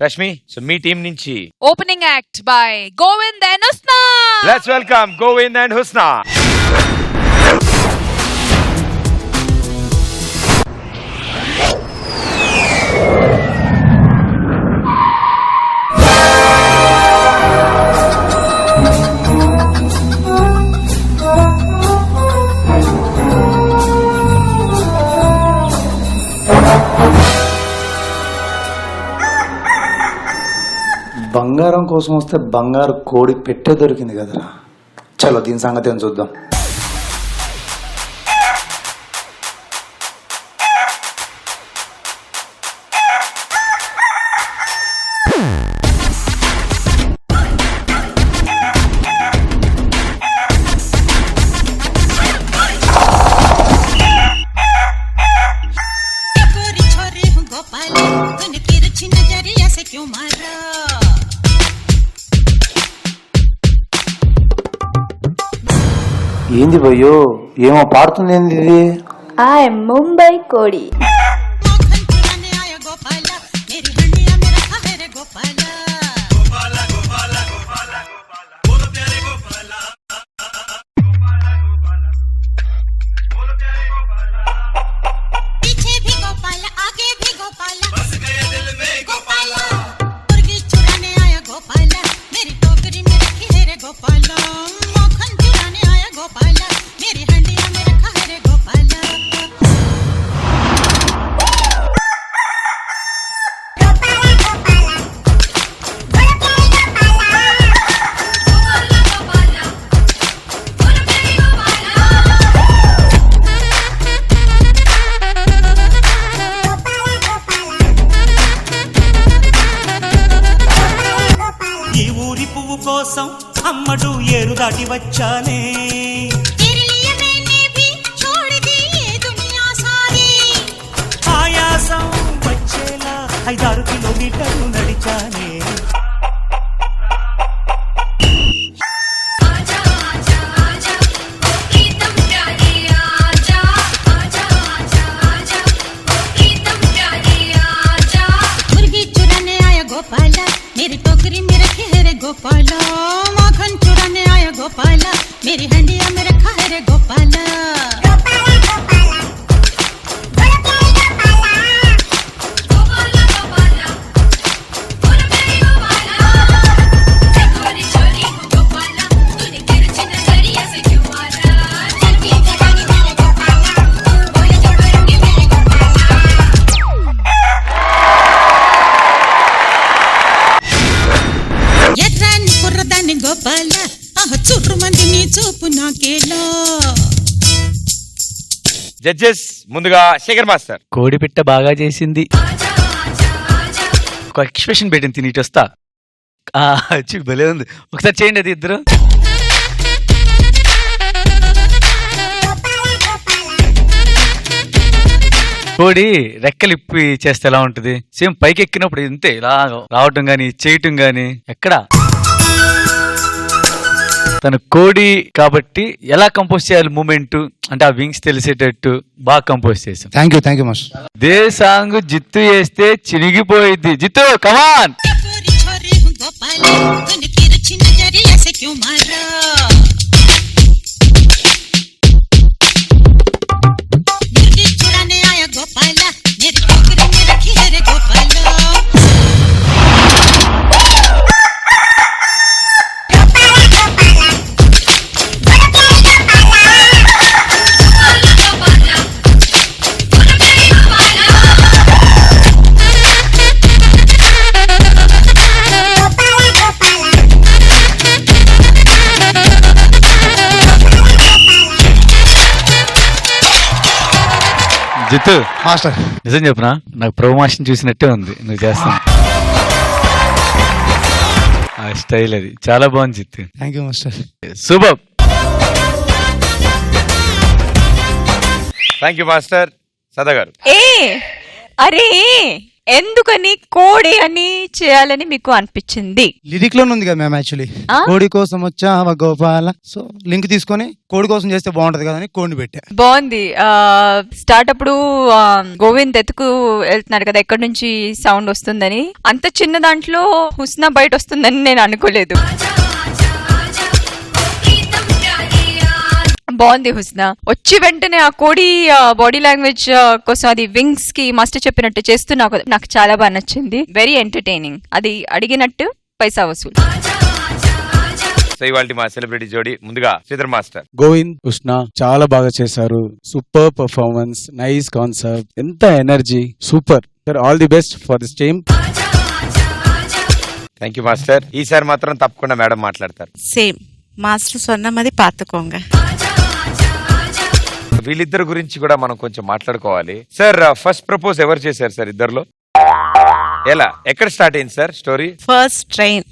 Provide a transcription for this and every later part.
Rashmi so మీ team నుంచి Opening act by Govind and Usna. Let's welcome Govind and Husna కోసం వస్తే బంగారు కోడి పెట్టే దొరికింది కదరా. చలో దీని సంగతి ఏం చూద్దాం. ఏంది భయ్యో? ఏమో పాడుతుంది ఏంది ఇది? ముంబై కోడి ఏరు దాటి వచ్చానే तेरे लिए मैंने भी छोड़ दी ये दुनिया सारी ఆయాసం వచ్చేలా ఐదారు కిలోమీటర్లు నడిచానే आजा आजा आजा ओ प्रीतम प्यारी आजा आजा आजा आजा ओ प्रीतम प्यारी आजा मुर्गी चुराने आया गोपाला मेरी टोकरी में रखे है रे गोपाला माखन चुराने आया गोपाला मेरी हंडिया में జడ్జెస్ ముందుగా శేఖర్ మాస్టర్. కోడిపిట్ట బాగా చేసింది. ఒక ఎక్స్ప్రెషన్ పెట్టింది తినిటి వస్తా. భలే ఉంది. ఒకసారి చేయండి అది ఇద్దరు. కోడి రెక్కలు ఇప్పి చేస్తే ఎలా ఉంటుంది? సేమ్ పైకి ఎక్కినప్పుడు ఇంతే ఇలా రావటం గాని చేయటం గాని ఎక్కడా? తను కోడి కాబట్టి ఎలా కంపోజ్ చేయాలి మూమెంట్? అంటే ఆ వింగ్స్ తెలిసేటట్టు బాగా కంపోజ్ చేసాం thank you thank you master they song Jittu వేస్తే చినిగిపోయిద్ది. జిత్తు కమాన్ జిత్తు మాస్టర్. నిజం చెప్పనా? నాకు ప్రమోషన్ చూసినట్టే ఉంది. నువ్వు చేస్తాను ఆ స్టైల్ అది. చాలా బాగుంది Jittu thank you master. Super thank you master. Sada గారు. ఏ? అరే! ఎందుకని కోడి అని చేయాలని మీకు అనిపించింది? లిరిక్లోనే ఉంది కదా మ్యామ్ యాక్చువల్లీ. ఆ? కోడి కోసం వచ్చావా గోపాల. సో లింక్ తీసుకొని కోడి కోసం చేస్తే బాగుంటది కదా అని కోడిని పెట్టా. బాగుంది. ఆ, స్టార్ట్ అప్పుడు ఆ, గోవింద్ ఎత్తుకు వెళ్తున్నారు కదా ఎక్కడి నుంచి సౌండ్ వస్తుందని. అంత చిన్న దాంట్లో హుస్నా బయట వస్తుందని నేను అనుకోలేదు. బాగుంది హుస్నా. వచ్చి వెంటనే ఆ కోడి బాడీ లాంగ్వేజ్ కోసం అది వింగ్స్కి మాస్టర్ చెప్పినట్టు చేస్తూ నాకు నాకు చాలా బాగా నచ్చింది. వెరీ ఎంటర్టైనింగ్ అది అడిగినట్టు పైసా వసూలు. సో ఇవాళ మా సెలబ్రిటీ జోడి ముందుగా శ్రీధర్ మాస్టర్. గోవింద్ ఉష్ణ చాలా బాగా చేశారు. సూపర్ పర్ఫార్మెన్స్ నైస్ కాన్సెప్ట్ ఎంత energy super sir all the best for this team thank you master ఈసారి మాత్రం తప్పకుండా మేడం మాట్లాడతారు. సేమ్ మాస్టర్ సొన్నమది పాతుకోంగ. వీళ్ళిద్దరు గురించి కూడా మనం కొంచెం మాట్లాడుకోవాలి. సార్ ఫస్ట్ ప్రపోజ్ ఎవరు చేశారు సార్ ఇద్దరులో? ఎలా? ఎక్కడ స్టార్ట్ అయింది sir story first train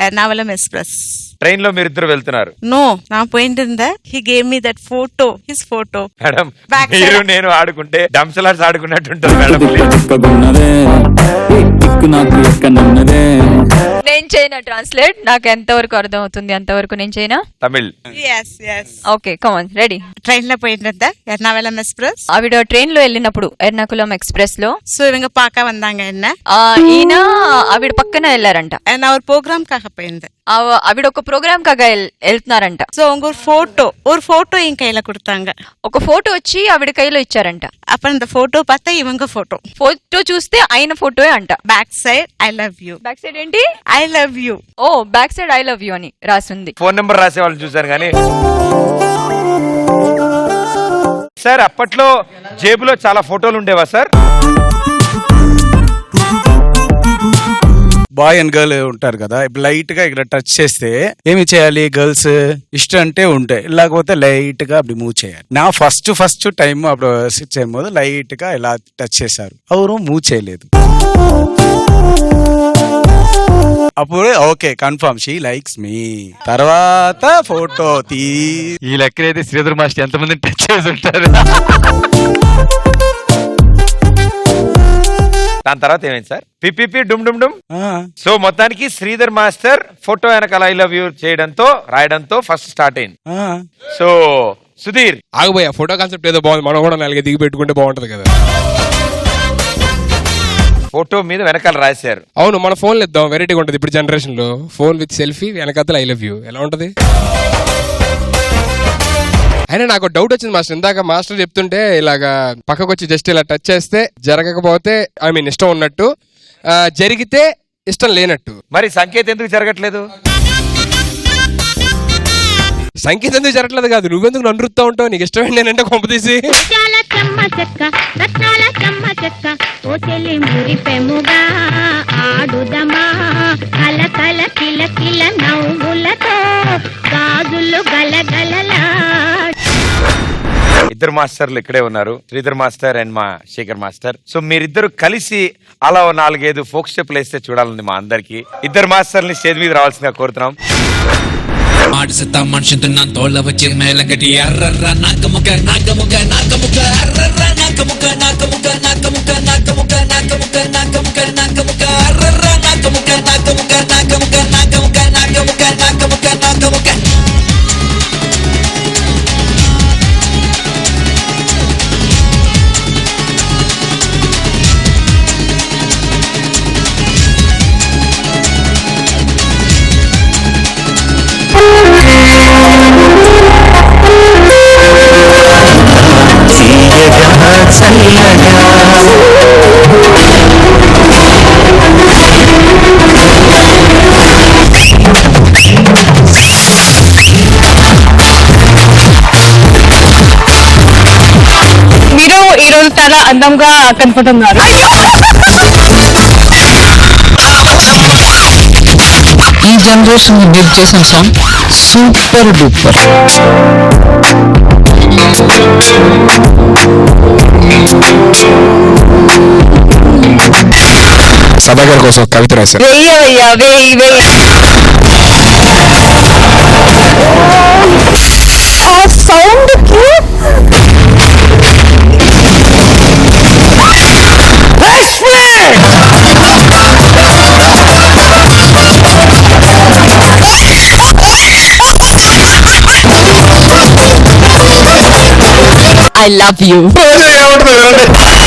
Ernakulam express ట్రైన్లో మీరు ఇద్దరు వెళ్తున్నారు నో నా పాయింట్ ఉందా he gave me that photo his photo madam మీరు నేను ఆడుకుంటే డంసలాట్స్ ఆడుకున్నట్టు మేడం నేను చేయను ట్రాన్స్లేట్ నాకు ఎంత వరకు అర్థం అవుతుంది అంతవరకు నేను చేయనా? Tamil. Yes yes okay come on ready ట్రైన్లో போயிட்டு ఎర్నాకుళం ఎక్స్ప్రెస్? ఆవిడ ట్రైన్లో వెళ్ళినప్పుడు ఎర్నాకులం ఎక్స్ప్రెస్లో ஸோ இவங்க பார்க்க வந்தாங்க என்ன ఈయన ఆవిడ పక్కన వెళ్ళారంట. நான் ஒரு ப்ரோக்ராம்காக போயிருந்தேன் ఆవిడ ఒక ప్రోగ్రామ్ కాగా వెళ్- వెళ్తున్నారంట సో உங்க ஒரு போட்டோ ஒரு போட்டோ என் கையில கொடுத்தாங்க ఒక ఫోటో వచ్చి ఆవిడ కైలో ఇచ్చారంట அப்ப அந்த போட்டோ பார்த்தா இவங்க போட்டோ ఫోటో చూస్తే ఆయన ఫోటో అంట back side I love you back side ఏంటి I love you oh back side I love you అని రాసింది ఫోన్ నెంబర్ రాసే వాళ్ళని చూశాను కానీ సార్ అప్పట్లో జేబులో చాలా ఫోటోలు ఉండేవా సార్ బాయ్ అండ్ గర్ల్ ఉంటారు కదా ఇప్పుడు లైట్గా ఇక్కడ టచ్ చేస్తే ఏమి చేయాలి? గర్ల్స్ ఇష్టం అంటే ఉంటాయి లేకపోతే లైట్గా అప్పుడు మూవ్ చేయాలి. నా ఫస్ట్ ఫస్ట్ టైం అప్పుడు సిట్ చేయబోదు లైట్గా ఇలా టచ్ చేశారు. ఎవరు మూవ్ చేయలేదు. అప్పుడు okay confirm. She likes me. తర్వాత ఫోటో తీ ఈ లెక్కన అయితే శ్రీధర్ మాస్టర్ ఎంతమంది టచ్ చేసి ఉంటారు? దాని తర్వాత ఏమైంది సార్? పిపిపి డుమ్ డుమ్ డుమ్. సో మొత్తానికి శ్రీధర్ మాస్టర్ ఫోటో వెనకాల ఐ లవ్ యూ చేయడంతో రాయడంతో ఫస్ట్ స్టార్ట్ అయింది. సో సుధీర్. ఆగబోయా ఫోటో కాన్సెప్ట్ ఏదో బాగుంది. మనం కూడా నాలుగు దిగి పెట్టుకుంటే బాగుంటది కదా. ఫోటో మీద వెనకాల రాశారు. అవును మన ఫోన్లు ఇద్దాం. వెరైటీగా ఉంటది. ఇప్పుడు జనరేషన్లో ఫోన్ విత్ సెల్ఫీ వెనకాతల ఐ లవ్ యూ ఎలా ఉంటది? అయినా నాకు డౌట్ వచ్చింది మాస్టర్. ఇందాక మాస్టర్ చెప్తుంటే ఇలాగా పక్కకు వచ్చి జస్ట్ ఇలా టచ్ చేస్తే జరగకపోతే ఐ మీన్ ఇష్టం ఉన్నట్టు జరిగితే ఇష్టం లేనట్టు. మరి సంకేత్ ఎందుకు జరగట్లేదు? సంగీతం ఎందుకు జరగట్లేదు కాదు నువ్వెందుకు నన్నురుతా ఉంటావు? నీకు ఇష్టం నేనంటే కొంప తీసి. ఆడుదమా? కల కల కిల కిల నవ్వులతో గాజులు గలగలలా ఇద్దరు మాస్టర్లు ఇక్కడే ఉన్నారు. శ్రీధర్ మాస్టర్ అండ్ మా శేఖర్ మాస్టర్. సో మీరిద్దరు కలిసి అలా ఓ నాలుగైదు ఫోక్ స్టెప్లు వేస్తే చూడాలండి మా అందరికి. ఇద్దరు మాస్టర్ని స్టేజ్ మీద రావాల్సిందిగా కోరుతున్నాం. ఆడు సత్త మనిషితో నా తోళ్ళ వచ్చి మేలగటి అర్రర్ర నాకముక నాకముక నాకముక అర్రర్ర నాకముక నాకముక నాకముక నాకముక నాకముక నాకముక నాకముక చాలా అందంగా కనపడుతున్నారు. ఈ జనరేషన్ మీరు చేసిన సాంగ్ సూపర్ డూపర్ సదాగర్ కోసం కవిత రాశారు. వెయ్యవయ్యా వెయ్యి వెయ్యి. ఆ ఐ లవ్ యూ ఏమంటుంది